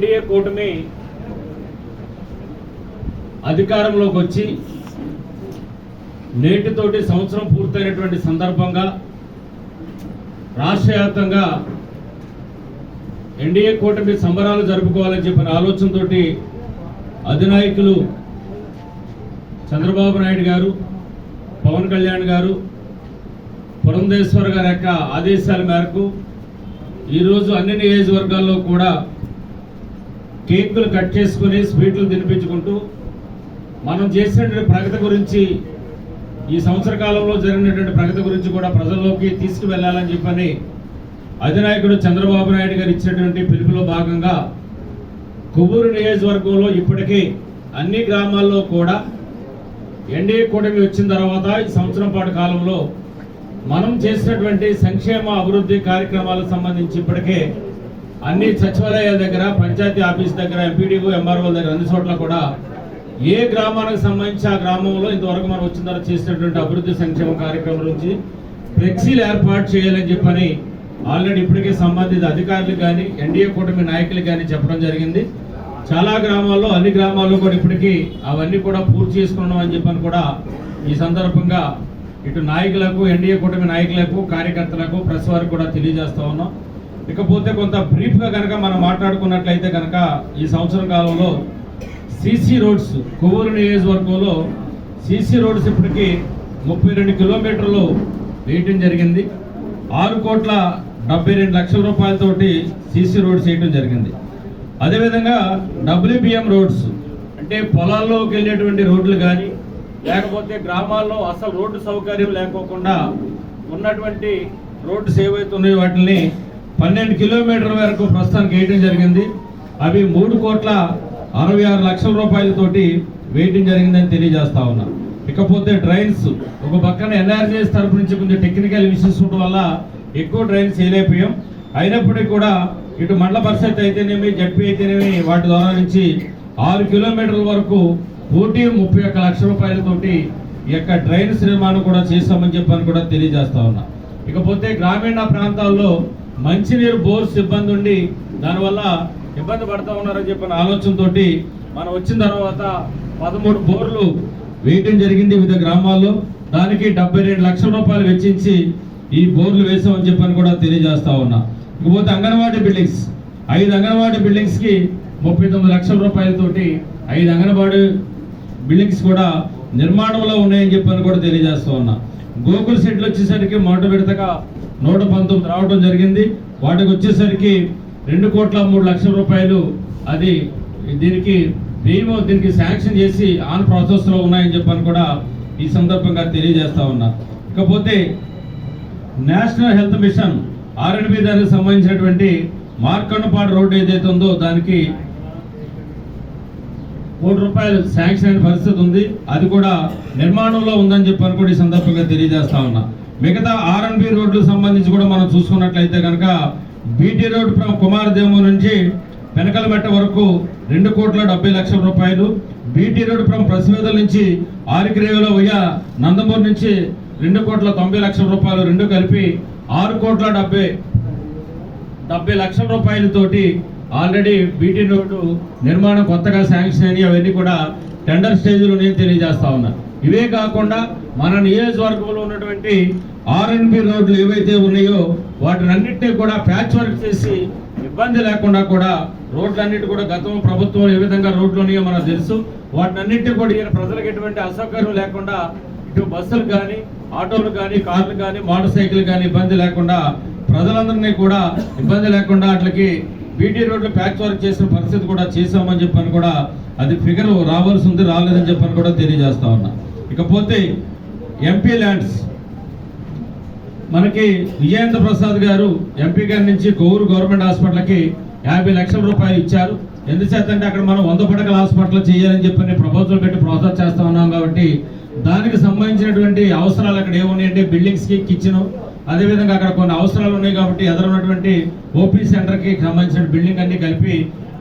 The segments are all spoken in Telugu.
ఎన్డీఏ కూటమి అధికారంలోకి వచ్చి నేటితోటి సంవత్సరం పూర్తయినటువంటి సందర్భంగా రాష్ట్ర వ్యాప్తంగా ఎన్డీఏ కూటమి సంబరాలు జరుపుకోవాలని చెప్పిన ఆలోచనతోటి అధినాయకులు చంద్రబాబు నాయుడు గారు పవన్ కళ్యాణ్ గారు పురంధేశ్వర్ గారి యొక్క ఆదేశాల మేరకు ఈరోజు అన్ని నియోజకవర్గాల్లో కూడా కేకులు కట్ చేసుకుని స్వీట్లు తినిపించుకుంటూ మనం చేసినటువంటి ప్రగతి గురించి ఈ సంవత్సర కాలంలో జరిగినటువంటి ప్రగతి గురించి కూడా ప్రజల్లోకి తీసుకువెళ్ళాలని చెప్పని అధినాయకుడు చంద్రబాబు నాయుడు గారు ఇచ్చినటువంటి పిలుపులో భాగంగా కొవ్వూరు నియోజకవర్గంలో ఇప్పటికే అన్ని గ్రామాల్లో కూడా ఎన్డీఏ కూటమి వచ్చిన తర్వాత ఈ సంవత్సరం పాటు కాలంలో మనం చేసినటువంటి సంక్షేమ అభివృద్ధి కార్యక్రమాలకు సంబంధించి ఇప్పటికే అన్ని సచివాలయాల దగ్గర పంచాయతీ ఆఫీస్ దగ్గర ఎంపీడీఓ ఎంఆర్ఓ దగ్గర అన్ని చోట్ల కూడా ఏ గ్రామానికి సంబంధించి ఆ గ్రామంలో ఇంతవరకు మనం వచ్చిన తర్వాత చేసినటువంటి అభివృద్ధి సంక్షేమ కార్యక్రమం నుంచి ఫ్లెక్సీలు ఏర్పాటు చేయాలని చెప్పని ఆల్రెడీ ఇప్పటికే సంబంధిత అధికారులు కానీ ఎన్డీఏ కూటమి నాయకులు కానీ చెప్పడం జరిగింది. చాలా గ్రామాల్లో అన్ని గ్రామాల్లో కూడా ఇప్పటికీ అవన్నీ కూడా పూర్తి చేసుకున్నాం అని చెప్పని కూడా ఈ సందర్భంగా ఇటు నాయకులకు ఎన్డీఏ కూటమి నాయకులకు కార్యకర్తలకు ప్రెస్ వారికి కూడా తెలియజేస్తా ఉన్నాం. ఇకపోతే కొంత బ్రీఫ్గా కనుక మనం మాట్లాడుకున్నట్లయితే కనుక ఈ సంవత్సరం కాలంలో సీసీ రోడ్స్ కొవ్వూరు నియోజకవర్గంలో సీసీ రోడ్స్ ఇప్పటికి ముప్పై రెండు కిలోమీటర్లు వేయటం జరిగింది. ఆరు కోట్ల డెబ్బై రెండు లక్షల రూపాయలతోటి సీసీ రోడ్స్ వేయటం జరిగింది. అదేవిధంగా డబ్ల్యూబిఎం రోడ్స్ అంటే పొలాల్లోకి వెళ్ళేటువంటి రోడ్లు కానీ లేకపోతే గ్రామాల్లో అసలు రోడ్డు సౌకర్యం లేకోకుండా ఉన్నటువంటి రోడ్స్ ఏవైతే ఉన్నాయో వాటిని పన్నెండు కిలోమీటర్ల వరకు ప్రస్తుతానికి వేయడం జరిగింది. అవి మూడు కోట్ల అరవై ఆరు లక్షల రూపాయలతోటి వేయటం జరిగిందని తెలియజేస్తా ఉన్నా. ఇకపోతే డ్రైన్స్ ఒక పక్కన ఎన్ఆర్జీఎస్ తరపు నుంచి కొంచెం టెక్నికల్ ఇష్యూస్ ఉండడం వల్ల ఎక్కువ డ్రైన్స్ వేయలేకపోయాం. అయినప్పటికీ కూడా ఇటు మండల పరిషత్ అయితేనేమి జడ్పీ అయితేనేమి వాటి ద్వారా నుంచి ఆరు కిలోమీటర్ల వరకు కోటి ముప్పై ఒక్క లక్షల రూపాయలతోటి ఈ యొక్క డ్రైన్స్ నిర్మాణం కూడా చేస్తామని చెప్పని కూడా తెలియజేస్తా ఉన్నా. ఇకపోతే గ్రామీణ ప్రాంతాల్లో మంచినీరు బోర్స్ ఇబ్బంది ఉండి దానివల్ల ఇబ్బంది పడతా ఉన్నారని చెప్పిన ఆలోచనతో మనం వచ్చిన తర్వాత పదమూడు బోర్లు వేయటం జరిగింది వివిధ గ్రామాల్లో. దానికి డెబ్బై రెండు లక్షల రూపాయలు వెచ్చించి ఈ బోర్లు వేసామని చెప్పని కూడా తెలియజేస్తా ఉన్నా. ఇకపోతే అంగన్వాడీ బిల్డింగ్స్. ఐదు అంగన్వాడీ బిల్డింగ్స్కి ముప్పై తొమ్మిది లక్షల రూపాయలతోటి ఐదు అంగన్వాడీ బిల్డింగ్స్ కూడా నిర్మాణంలో ఉన్నాయని చెప్పని కూడా తెలియజేస్తా ఉన్నా. గోకుల్ సెట్లు వచ్చేసరికి మొదటి విడతగా నూట పంతొమ్మిది రావడం జరిగింది. వాటికి వచ్చేసరికి రెండు కోట్ల మూడు లక్షల రూపాయలు అది దీనికి మేము దీనికి శాంక్షన్ చేసి ఆన్ ప్రాసెస్లో ఉన్నాయని చెప్పని కూడా ఈ సందర్భంగా తెలియజేస్తా ఉన్నా. ఇకపోతే నేషనల్ హెల్త్ మిషన్ ఆర్ఎన్బి దానికి సంబంధించినటువంటి మార్కండపాడు రోడ్డు ఏదైతే ఉందో దానికి కోటి రూపాయలు శాంక్షన్ అయిన పరిస్థితి ఉంది. అది కూడా నిర్మాణంలో ఉందని చెప్పని కూడా ఈ సందర్భంగా తెలియజేస్తా ఉన్నా. మిగతా ఆర్ఎన్బి రోడ్లు సంబంధించి కూడా మనం చూసుకున్నట్లయితే కనుక బీటీ రోడ్ ఫ్రమ్ కుమారదేము నుంచి పెనకలమెట్ట వరకు రెండు కోట్ల డెబ్బై లక్షల రూపాయలు బీటీ రోడ్ ఫ్రమ్ ప్రసివేదల నుంచి ఆరికిరేవలో ఉయ్య నందమూరు నుంచి రెండు కోట్ల తొంభై లక్షల రూపాయలు రెండు కలిపి ఆరు కోట్ల డెబ్బై డెబ్బై లక్షల రూపాయలతోటి ఆల్రెడీ బీటీ రోడ్డు నిర్మాణం కొత్తగా శాంక్షన్ అయినాయి. అవన్నీ కూడా టెండర్ స్టేజ్లో నేను తెలియజేస్తా ఉన్నా. ఇవే కాకుండా మన నియోజకవర్గంలో ఉన్నటువంటి ఆర్ఎన్బి రోడ్లు ఏవైతే ఉన్నాయో వాటినన్నింటినీ కూడా ప్యాచ్ వర్క్ చేసి ఇబ్బంది లేకుండా కూడా రోడ్లన్నిటి కూడా గతం ప్రభుత్వం ఏ విధంగా రోడ్లు ఉన్నాయో మనకు తెలుసు. వాటినన్నింటినీ కూడా ఈయన ప్రజలకు ఎటువంటి అసౌకర్యం లేకుండా ఇటు బస్సులు కానీ ఆటోలు కానీ కార్లు కానీ మోటార్ సైకిల్ కానీ ఇబ్బంది లేకుండా ప్రజలందరినీ కూడా ఇబ్బంది లేకుండా అట్లకి బీటీ రోడ్లు ప్యాచ్ వర్క్ చేసిన పరిస్థితి కూడా చేశామని చెప్పని కూడా అది ఫిగర్ రావాల్సి ఉంది రాలేదని చెప్పని కూడా తెలియజేస్తా ఉన్నా. ఇకపోతే ఎంపీ ల్యాండ్స్ మనకి విజయేంద్ర ప్రసాద్ గారు ఎంపీ గారి నుంచి గౌరు గవర్నమెంట్ హాస్పిటల్కి యాభై లక్షల రూపాయలు ఇచ్చారు. ఎందుచేతంటే అక్కడ మనం వంద పడకల హాస్పిటల్ చేయాలని చెప్పి ప్రపోజల్ పెట్టి ప్రాసెస్ చేస్తా ఉన్నాం కాబట్టి దానికి సంబంధించినటువంటి అవసరాలు అక్కడ ఏమున్నాయంటే బిల్డింగ్స్కి కిచెన్ అదేవిధంగా అక్కడ కొన్ని అవసరాలు ఉన్నాయి కాబట్టి ఎదురున్నటువంటి ఓపీ సెంటర్కి సంబంధించిన బిల్డింగ్ అన్ని కలిపి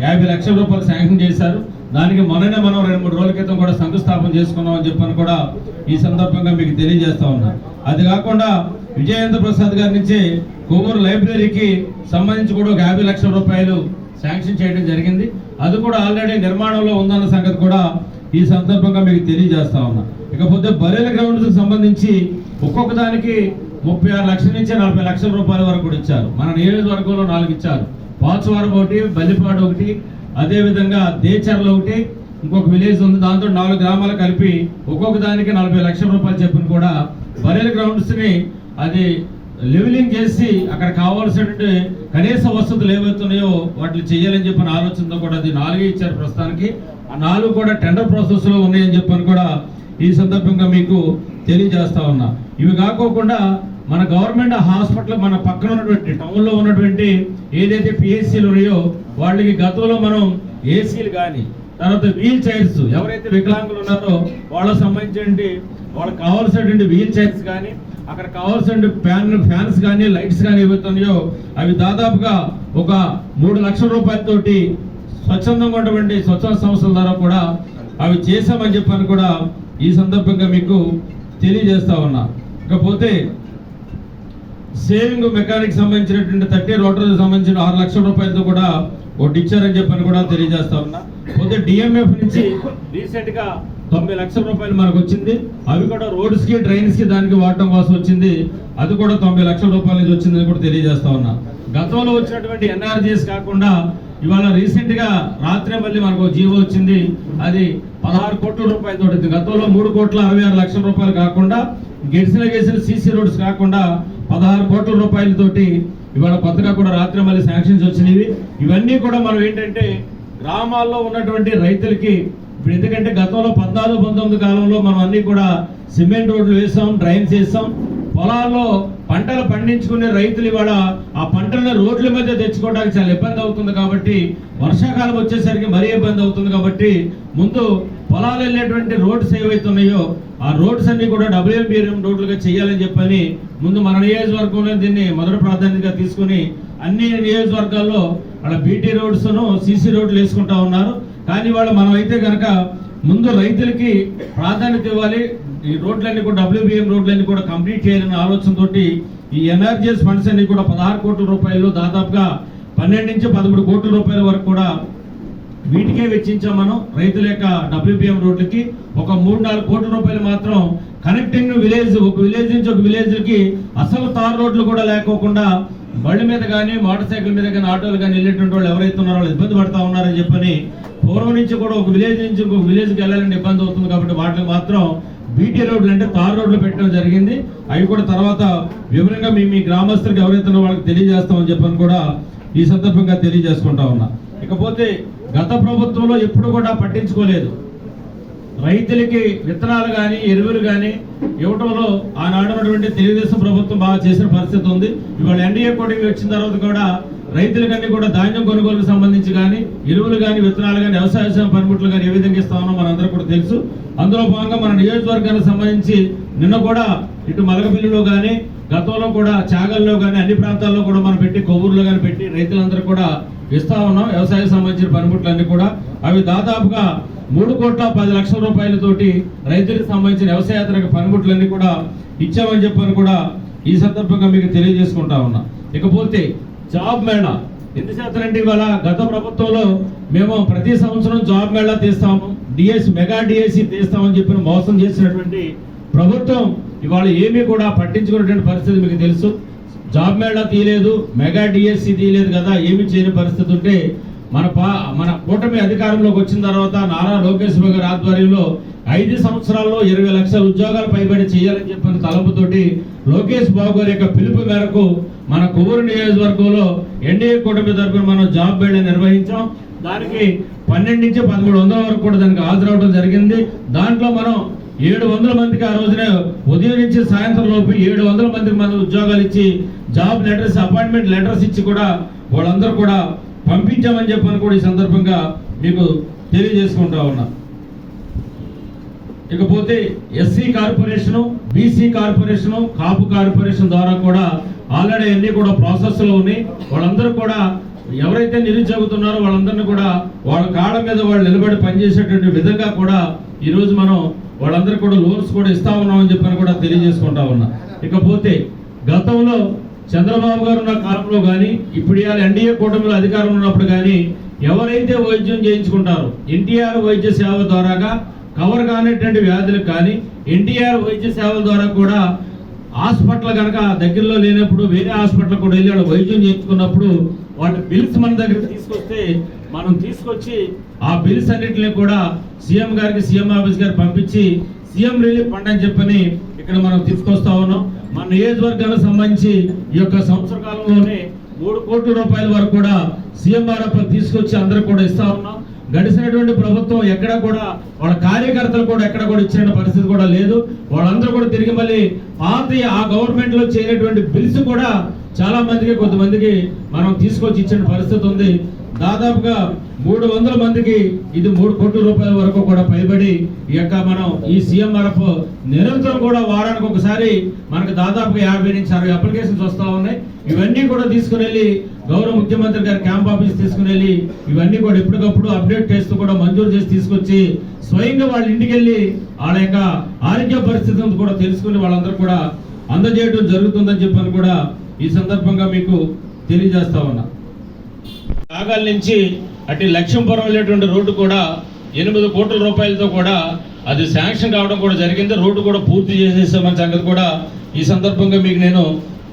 యాభై లక్షల రూపాయలు శాంక్షన్ చేశారు. దానికి మొన్ననే మనం రెండు మూడు రోజుల క్రితం కూడా శంకుస్థాపన చేసుకున్నాం అని చెప్పని కూడా ఈ సందర్భంగా మీకు తెలియజేస్తా ఉన్నా. అది కాకుండా విజయేంద్ర ప్రసాద్ గారి నుంచి కొవ్వూరు లైబ్రరీకి సంబంధించి కూడా ఒక యాభై లక్షల రూపాయలు శాంక్షన్ చేయడం జరిగింది. అది కూడా ఆల్రెడీ నిర్మాణంలో ఉందన్న సంగతి కూడా ఈ సందర్భంగా మీకు తెలియజేస్తా ఉన్నా. ఇకపోతే బరేల గ్రౌండ్కి సంబంధించి ఒక్కొక్క దానికి ముప్పై ఆరు లక్షల నుంచి నలభై లక్షల రూపాయల వరకు కూడా ఇచ్చారు. మన నియోజకవర్గంలో నాలుగు ఇచ్చారు. పాచవరం ఒకటి బల్లిపాడు ఒకటి అదేవిధంగా దేచర్ల ఒకటి ఇంకొక విలేజ్ ఉంది దాంతో నాలుగు గ్రామాలు కలిపి ఒక్కొక్క దానికి నలభై లక్షల రూపాయలు చెప్పిన కూడా బరేల గ్రౌండ్స్ని అది లెవెలింగ్ చేసి అక్కడ కావాల్సినటువంటి కనీస వసతులు ఏవైతున్నాయో వాటిని చేయాలని చెప్పిన ఆలోచనతో కూడా అది నాలుగే ఇచ్చారు ప్రస్తుతానికి. ఆ నాలుగు కూడా టెండర్ ప్రాసెస్లో ఉన్నాయని చెప్పని కూడా ఈ సందర్భంగా మీకు తెలియజేస్తా ఉన్నా. ఇవి కాకోకుండా మన గవర్నమెంట్ హాస్పిటల్ మన పక్కన ఉన్నటువంటి టౌన్లో ఉన్నటువంటి ఏదైతే పిహెచ్సీలు ఉన్నాయో వాళ్ళకి గతంలో మనం ఏసీలు కానీ తర్వాత వీల్ చైర్స్ ఎవరైతే వికలాంగులు ఉన్నారో వాళ్ళకి సంబంధించిన వాళ్ళకి కావాల్సినటువంటి వీల్ చైర్స్ కానీ అక్కడ కావాల్సిన ఫ్యాన్ ఫ్యాన్స్ కానీ లైట్స్ కానీ ఏవైతున్నాయో అవి దాదాపుగా ఒక మూడు లక్షల రూపాయలతోటి స్వచ్ఛందంగా ఉన్నటువంటి స్వచ్ఛంద సంస్థల ద్వారా కూడా అవి చేశామని చెప్పని కూడా ఈ సందర్భంగా మీకు తెలియజేస్తా ఉన్నా. ఇకపోతే సేవింగ్ మెకానిక్ సంబంధించినటువంటి థర్టీ రోటర్కి సంబంధించిన ఆరు లక్షల రూపాయలతో కూడా ఒకటి ఇచ్చారని చెప్పని కూడా తెలియజేస్తా ఉన్నా. పోతే డిఎంఎఫ్ నుంచి రీసెంట్గా తొంభై లక్షల రూపాయలు మనకు వచ్చింది. అవి కూడా రోడ్స్కి డ్రైన్స్కి దానికి వాడటం కోసం వచ్చింది. అది కూడా తొంభై లక్షల రూపాయల నుంచి వచ్చిందని కూడా తెలియజేస్తా ఉన్నా. గతంలో వచ్చినటువంటి ఎన్ఆర్జీఎస్ కాకుండా ఇవాళ రీసెంట్గా రాత్రే మళ్ళీ మనకు జీవో వచ్చింది. అది పదహారు కోట్ల రూపాయలతో గతంలో మూడు కోట్ల అరవై ఆరు లక్షల రూపాయలు కాకుండా గెలిచిన గెలిచిన సీసీ రోడ్స్ కాకుండా పదహారు కోట్ల రూపాయలతోటి ఇవాళ కొత్తగా కూడా రాత్రి మళ్ళీ శాంక్షన్స్ వచ్చినవి. ఇవన్నీ కూడా మనం ఏంటంటే గ్రామాల్లో ఉన్నటువంటి రైతులకి ఇప్పుడు ఎందుకంటే గతంలో పద్నాలుగు పంతొమ్మిది కాలంలో మనం అన్నీ కూడా సిమెంట్ రోడ్లు వేసాం డ్రైన్స్ వేసాం. పొలాల్లో పంటలు పండించుకునే రైతులు ఇవాళ ఆ పంటలను రోడ్ల మధ్య తెచ్చుకోవడానికి చాలా ఇబ్బంది అవుతుంది కాబట్టి వర్షాకాలం వచ్చేసరికి మరీ ఇబ్బంది అవుతుంది కాబట్టి ముందు పొలాలు వెళ్ళేటువంటి రోడ్స్ ఏవైతున్నాయో ఆ రోడ్స్ అన్ని కూడా డబ్ల్యూఎంబీఎం రోడ్లుగా చేయాలని చెప్పని ముందు మన నియోజకవర్గంలో దీన్ని మొదటి ప్రాధాన్యతగా తీసుకుని అన్ని నియోజకవర్గాల్లో వాళ్ళ బీటీ రోడ్స్ను సీసీ రోడ్లు వేసుకుంటా ఉన్నారు. కానీ వాళ్ళు మనం అయితే కనుక ముందు రైతులకి ప్రాధాన్యత ఇవ్వాలి. ఈ రోడ్లన్నీ కూడా డబ్ల్యూబీఎం రోడ్లన్నీ కూడా కంప్లీట్ చేయాలనే ఆలోచనతోటి ఈ ఎన్ఆర్జీఎస్ ఫండ్స్ అన్ని కూడా పదహారు కోట్ల రూపాయలు దాదాపుగా పన్నెండు నుంచి పదమూడు కోట్ల రూపాయల వరకు కూడా వీటికే వెచ్చించాం మనం. రైతుల యొక్క డబ్ల్యూబీఎం రోడ్లకి ఒక మూడు నాలుగు కోట్ల రూపాయలు మాత్రం కనెక్టింగ్ విలేజ్ ఒక విలేజ్ నుంచి ఒక విలేజ్కి అసలు తార్ రోడ్లు కూడా లేకోకుండా బండి మీద కానీ మోటార్ సైకిల్ మీద కానీ ఆటోలు కానీ వెళ్ళేటువంటి వాళ్ళు ఎవరైతే ఉన్నారో వాళ్ళు ఇబ్బంది పడతా ఉన్నారని చెప్పని పూర్వం నుంచి కూడా ఒక విలేజ్ నుంచి ఇంకొక విలేజ్కి వెళ్ళాలంటే ఇబ్బంది అవుతుంది కాబట్టి వాటికి మాత్రం బీటీ రోడ్లు అంటే తార్ రోడ్లు పెట్టడం జరిగింది. అవి కూడా తర్వాత వివరంగా మీ మీ గ్రామస్తులకు ఎవరైతే ఉన్నారో వాళ్ళకి తెలియజేస్తామని చెప్పని కూడా ఈ సందర్భంగా తెలియజేసుకుంటా ఉన్నా. ఇకపోతే గత ప్రభుత్వంలో ఎప్పుడు కూడా పట్టించుకోలేదు. రైతులకి విత్తనాలు కానీ ఎరువులు కానీ ఇవ్వడంలో ఆనాడు ఉన్నటువంటి తెలుగుదేశం ప్రభుత్వం బాగా చేసిన పరిస్థితి ఉంది. ఇవాళ ఎన్డీఏ కోటింగ్ వచ్చిన తర్వాత కూడా రైతులకన్నీ కూడా ధాన్యం కొనుగోలుకు సంబంధించి కానీ ఎరువులు కానీ విత్తనాలు కానీ వ్యవసాయ పనిముట్లు కానీ ఏ విధంగా ఇస్తామో మనందరూ కూడా తెలుసు. అందులో భాగంగా మన నియోజకవర్గానికి సంబంధించి నిన్న కూడా ఇటు మలకపిల్లిలో కానీ గతంలో కూడా చాగల్లో కానీ అన్ని ప్రాంతాల్లో కూడా మనం పెట్టి కొవ్వూరులో కానీ పెట్టి రైతులందరూ కూడా ఇస్తా ఉన్నాం. వ్యవసాయ సంబంధించిన పనిముట్లన్నీ కూడా. అవి దాదాపుగా మూడు కోట్ల పది లక్షల రూపాయలతోటి రైతులకు సంబంధించిన వ్యవసాయేతర పనిముట్లన్నీ కూడా ఇచ్చామని చెప్పని కూడా ఈ సందర్భంగా మీకు తెలియజేసుకుంటా ఉన్నా. ఇకపోతే జాబ్ మేళా. ఎందుచేతనంటే ఇవాళ గత ప్రభుత్వంలో మేము ప్రతి సంవత్సరం జాబ్ మేళా తీస్తాము. డిఎస్ మెగా డిఎస్సి తీస్తామని చెప్పి మోసం చేసినటువంటి ప్రభుత్వం ఇవాళ ఏమీ కూడా పట్టించుకున్నటువంటి పరిస్థితి మీకు తెలుసు. జాబ్ మేళా తీయలేదు మెగా డిఎస్సి తీయలేదు కదా ఏమి చేయని పరిస్థితి ఉంటే మన పా మన కూటమి అధికారంలోకి వచ్చిన తర్వాత నారా లోకేష్ గారి ఆధ్వర్యంలో ఐదు సంవత్సరాల్లో ఇరవై లక్షల ఉద్యోగాలు పైబడి చేయాలని చెప్పిన తలంపుతోటి లోకేష్ బాబు గారి యొక్క పిలుపు మేరకు మన కొవ్వూరు నియోజకవర్గంలో ఎన్డీఏ కూటమి తరపున మనం జాబ్ మేళా నిర్వహించాం. దానికి పన్నెండు నుంచి పదమూడు వందల వరకు కూడా దానికి హాజరవడం జరిగింది. దాంట్లో మనం ఏడు వందల మందికి ఆ రోజున ఉదయం నుంచి సాయంత్రం లోపు ఏడు వందల మందికి మన ఉద్యోగాలు ఇచ్చి జాబ్ లెటర్స్ అపాయింట్మెంట్ లెటర్స్ ఇచ్చి కూడా వాళ్ళందరూ కూడా పంపించామని చెప్పని కూడా ఈ సందర్భంగా మీకు తెలియజేసుకుంటా ఉన్నా. ఇకపోతే SC corporation BC corporation Kapu corporation ద్వారా కూడా ఆల్రెడీ అన్నీ కూడా ప్రాసెస్లో ఉన్నాయి. వాళ్ళందరూ కూడా ఎవరైతే నిరుద్యోగుతున్నారో వాళ్ళందరినీ కూడా వాళ్ళ కాళ్ళ మీద వాళ్ళు నిలబడి పనిచేసేటువంటి విధంగా కూడా ఈరోజు మనం వాళ్ళందరూ కూడా లోన్స్ కూడా ఇస్తా ఉన్నామని చెప్పని కూడా తెలియజేసుకుంటా ఉన్నా. ఇకపోతే గతంలో చంద్రబాబు గారు ఉన్న కాలంలో కానీ ఇప్పుడు ఇవాళ ఎన్డీఏ కూటమిలో అధికారం ఉన్నప్పుడు కానీ ఎవరైతే వైద్యం చేయించుకుంటారో ఎన్టీఆర్ వైద్య సేవ ద్వారాగా కవర్ కానిటువంటి వ్యాధులకు కానీ ఎన్టీఆర్ వైద్య సేవల ద్వారా కూడా హాస్పిటల్ కనుక దగ్గరలో లేనప్పుడు వేరే హాస్పిటల్ కూడా వెళ్ళి వాళ్ళు వైద్యం చేయించుకున్నప్పుడు వాటి బిల్స్ మన దగ్గర తీసుకొస్తే మనం తీసుకొచ్చి ఆ బిల్స్ అన్నింటినీ కూడా సీఎం గారికి సీఎం ఆఫీస్ గారికి పంపించి సీఎం రిలీఫ్ ఫండ్ అని చెప్పని ఇక్కడ మనం తీసుకొస్తా ఉన్నాం. మన నియోజకవర్గానికి సంబంధించి ఈ యొక్క సంవత్సర కాలంలోనే మూడు కోట్ల రూపాయల వరకు కూడా సీఎంఆర్ఎఫ్ తీసుకొచ్చి అందరికి కూడా ఇస్తా ఉన్నాం. గడిచినటువంటి ప్రభుత్వం ఎక్కడ కూడా వాళ్ళ కార్యకర్తలు కూడా ఎక్కడ కూడా ఇచ్చిన పరిస్థితి కూడా లేదు. వాళ్ళందరూ కూడా తిరిగి మళ్ళీ పాత ఆ గవర్నమెంట్లో చేయనటువంటి బిల్స్ కూడా చాలా మందికి కొంతమందికి మనం తీసుకొచ్చి ఇచ్చిన పరిస్థితి ఉంది. దాదాపుగా మూడు వందల మందికి ఇది మూడు కోట్ల రూపాయల వరకు కూడా పైబడి ఈ యొక్క మనం ఈ సీఎంఆర్ఎఫ్ నిరంతరం కూడా వారానికి ఒకసారి మనకు దాదాపుగా యాభై నుంచి అరవై అప్లికేషన్స్ వస్తూ ఉన్నాయి. ఇవన్నీ కూడా తీసుకుని గౌరవ ముఖ్యమంత్రి గారి క్యాంప్ ఆఫీస్ తీసుకుని వెళ్ళి ఇవన్నీ కూడా ఎప్పటికప్పుడు అప్డేట్ చేస్తూ కూడా మంజూరు చేసి తీసుకొచ్చి స్వయంగా వాళ్ళ ఇంటికి వెళ్ళి వాళ్ళ యొక్క ఆరోగ్య పరిస్థితులను కూడా తెలుసుకుని వాళ్ళందరూ కూడా అందజేయడం జరుగుతుందని చెప్పని కూడా ఈ సందర్భంగా మీకు తెలియజేస్తా ఉన్నా. కాగాల నుంచి అటు లక్ష్మీపురం వెళ్ళేటువంటి రోడ్డు కూడా ఎనిమిది కోట్ల రూపాయలతో కూడా అది శాంక్షన్ కావడం కూడా జరిగింది. రోడ్డు కూడా పూర్తి చేసేసామని సంగతి కూడా ఈ సందర్భంగా మీకు నేను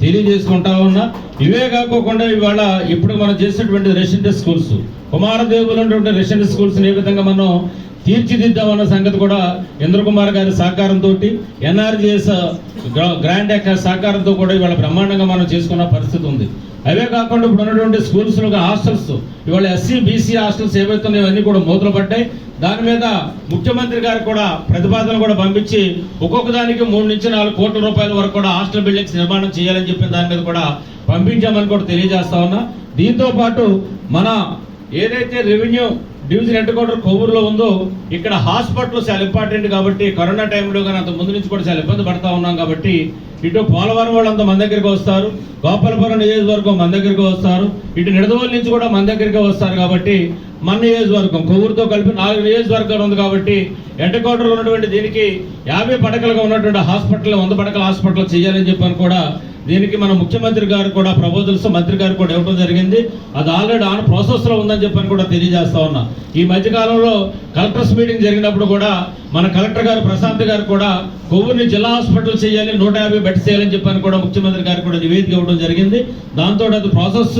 తెలియజేసుకుంటా ఉన్నా. ఇవే కాకోకుండా ఇవాళ ఇప్పుడు మనం చేసినటువంటి రెసిడెంట్ స్కూల్స్ కుమారదేవులు ఉన్నటువంటి రెసిడెంట్ స్కూల్స్ ఏ విధంగా మనం తీర్చిదిద్దామన్న సంగతి కూడా ఇంద్రకుమార్ గారి సహకారంతో ఎన్ఆర్జిఎస్ గ్రాండ్ యొక్క సహకారంతో కూడా ఇవాళ బ్రహ్మాండంగా మనం చేసుకున్న పరిస్థితి ఉంది. అవే కాకుండా ఇప్పుడు ఉన్నటువంటి స్కూల్స్ హాస్టల్స్ ఇవాళ ఎస్సీ బీసీ హాస్టల్స్ ఏవైతే ఉన్నాయో అన్నీ కూడా మూతలు పడ్డాయి. దాని మీద ముఖ్యమంత్రి గారు కూడా ప్రతిపాదన కూడా పంపించి ఒక్కొక్క దానికి మూడు నుంచి నాలుగు కోట్ల రూపాయల వరకు కూడా హాస్టల్ బిల్డింగ్స్ నిర్మాణం చేయాలని చెప్పిన దాని మీద కూడా పంపించామని కూడా తెలియజేస్తా ఉన్నా. దీంతో పాటు మన ఏదైతే రెవెన్యూ డివిజన్ హెడ్ క్వార్టర్ కొవ్వూరులో ఉందో ఇక్కడ హాస్పిటల్ చాలా ఇంపార్టెంట్ కాబట్టి కరోనా టైంలో కానీ అంత ముందు నుంచి కూడా చాలా ఇబ్బంది పడతా ఉన్నాం కాబట్టి ఇటు పోలవరం వాళ్ళంతా మన దగ్గరికి వస్తారు గోపాలపురం నియోజకవర్గం మన దగ్గరికి వస్తారు ఇటు నిడదవోలు నుంచి కూడా మన దగ్గరికి వస్తారు కాబట్టి మన నియోజకవర్గం కొవ్వూరుతో కలిపి నాలుగు నియోజకవర్గాలు ఉంది కాబట్టి హెడ్ ఉన్నటువంటి దీనికి యాభై పడకలుగా ఉన్నటువంటి హాస్పిటల్ వంద పడకల హాస్పిటల్ చేయాలని చెప్పని కూడా దీనికి మన ముఖ్యమంత్రి గారు కూడా ప్రపోజల్స్ మంత్రి గారు కూడా ఇవ్వడం జరిగింది. అది ఆల్రెడీ ఆన్ ప్రాసెస్లో ఉందని చెప్పని కూడా తెలియజేస్తా ఉన్నా. ఈ మధ్యకాలంలో కలెక్టర్స్ మీటింగ్ జరిగినప్పుడు కూడా మన కలెక్టర్ గారు ప్రశాంత్ గారు కూడా కొవ్వూరిని జిల్లా హాస్పిటల్ చేయాలి నూట యాభై బెడ్ చేయాలని చెప్పని కూడా ముఖ్యమంత్రి గారు కూడా నివేదిక ఇవ్వడం జరిగింది. దాంతో అది ప్రాసెస్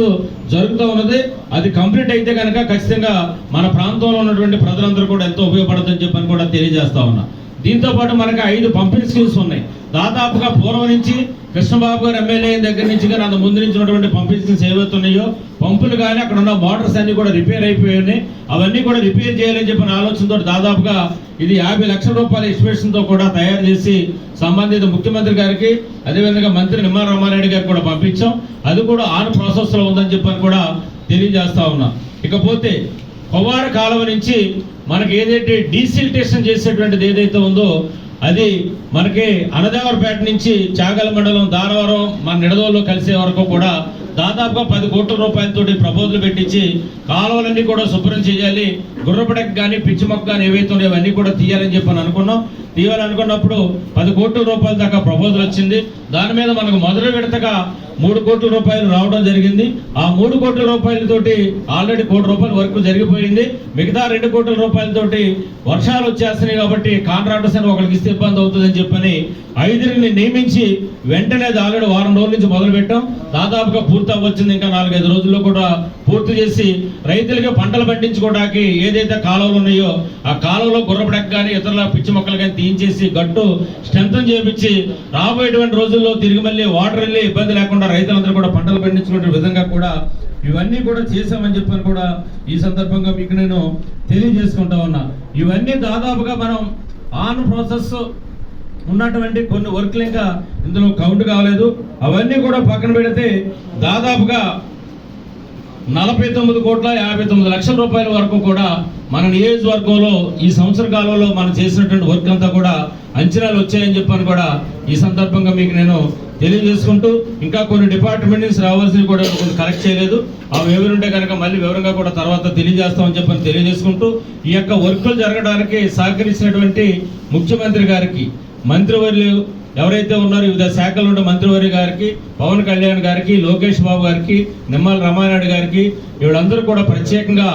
జరుగుతూ ఉన్నది. అది కంప్లీట్ అయితే కనుక ఖచ్చితంగా మన ప్రాంతంలో ఉన్నటువంటి ప్రజలందరూ కూడా ఎంతో ఉపయోగపడుతుందని చెప్పని కూడా తెలియజేస్తా ఉన్నా. దీంతో పాటు మనకి ఐదు పంపిణీ స్కీమ్స్ ఉన్నాయి. దాదాపుగా పూర్వం నుంచి కృష్ణబాబు గారు ఎమ్మెల్యే దగ్గర నుంచి కానీ అంత ముందు నుంచి ఉన్నటువంటి పంపిణీ స్కీమ్స్ ఏవైతున్నాయో పంపులు కానీ అక్కడ ఉన్న మోటార్స్ అన్ని కూడా రిపేర్ అయిపోయి ఉన్నాయి. అవన్నీ కూడా రిపేర్ చేయాలని చెప్పిన ఆలోచనతో దాదాపుగా ఇది యాభై లక్షల రూపాయల ఎస్టిమేషన్తో కూడా తయారు చేసి సంబంధిత ముఖ్యమంత్రి గారికి అదేవిధంగా మంత్రి నిమ్మల రామారెడ్డి గారికి కూడా పంపించాం. అది కూడా ఆన్ ప్రాసెస్లో ఉందని చెప్పని కూడా తెలియజేస్తా ఉన్నా. ఇకపోతే పవార కాలువ నుంచి మనకి ఏదైతే డీసిల్టేషన్ చేసేటువంటిది ఏదైతే ఉందో అది మనకి అనదేవరపేట నుంచి చాగల మండలం దారవరం మన నిడదోళ్ళు కలిసే వరకు కూడా దాదాపుగా పది కోట్ల రూపాయలతోటి ప్రపోజల్ పెట్టించి కాలువలన్నీ కూడా శుభ్రం చేయాలి గుర్రపడకు కానీ పిచ్చి మొక్క కానీ ఏవైతే ఉన్నాయో అవన్నీ కూడా తీయాలని చెప్పి అని అనుకున్నాం. తీయాలనుకున్నప్పుడు పది కోట్ల రూపాయల దాకా ప్రపోజల్ వచ్చింది. దాని మీద మనకు మొదటి విడతగా మూడు కోట్ల రూపాయలు రావడం జరిగింది. ఆ మూడు కోట్ల రూపాయలతోటి ఆల్రెడీ కోటి రూపాయల వర్క్ జరిగిపోయింది. మిగతా రెండు కోట్ల రూపాయలతోటి వర్షాలు వచ్చేస్తున్నాయి కాబట్టి కాంట్రాక్టర్స్ అని ఒకరికి ఇస్తే ఇబ్బంది అవుతుందని చెప్పని ఐదుగురిని నియమించి వెంటనే అది ఆల్రెడీ వారం రోజుల నుంచి మొదలుపెట్టాం. దాదాపుగా పూర్తి అవ్వచ్చింది ఇంకా నాలుగైదు రోజుల్లో కూడా పూర్తి చేసి రైతులకి పంటలు పండించుకోవడానికి ఏదైతే కాలువలు ఉన్నాయో ఆ కాలువలో గుర్రపడక కానీ ఇతరుల పిచ్చి మొక్కలు కానీ తీయించేసి గట్టు స్ట్రెంత్ చేపించి రాబోయేటువంటి రోజుల్లో తిరిగి మళ్ళీ వాటర్ వెళ్ళి ఇబ్బంది లేకుండా రైతులందరూ కూడా పంటలు పండించుకునే విధంగా కూడా ఇవన్నీ కూడా చేసామని చెప్పని కూడా ఈ సందర్భంగా మీకు నేను తెలియజేసుకుంటా ఉన్నా. ఇవన్నీ దాదాపుగా మనం ఆన్ ప్రాసెస్ ఉన్నటువంటి కొన్ని వర్క్లు ఇంకా ఇందులో కౌంట్ కాలేదు. అవన్నీ కూడా పక్కన పెడితే దాదాపుగా నలభై తొమ్మిది కోట్ల యాభై తొమ్మిది లక్షల రూపాయల వరకు కూడా మన నియోజకవర్గంలో ఈ సంవత్సర కాలంలో మనం చేసినటువంటి వర్క్ అంతా కూడా అంచనాలు వచ్చాయని చెప్పని కూడా ఈ సందర్భంగా మీకు నేను తెలియజేసుకుంటూ ఇంకా కొన్ని డిపార్ట్మెంట్ నుంచి రావాల్సినవి కూడా కొంచెం కలెక్ట్ చేయలేదు. అవి ఎవరుంటే కనుక మళ్ళీ వివరంగా కూడా తర్వాత తెలియజేస్తామని చెప్పని తెలియజేసుకుంటూ ఈ యొక్క వర్కులు జరగడానికి సహకరించినటువంటి ముఖ్యమంత్రి గారికి మంత్రివర్యులు ఎవరైతే ఉన్నారో వివిధ శాఖలు ఉన్న మంత్రివర్య గారికి పవన్ కళ్యాణ్ గారికి లోకేష్ బాబు గారికి నిమ్మల రామానాయుడు గారికి వీళ్ళందరూ కూడా ప్రత్యేకంగా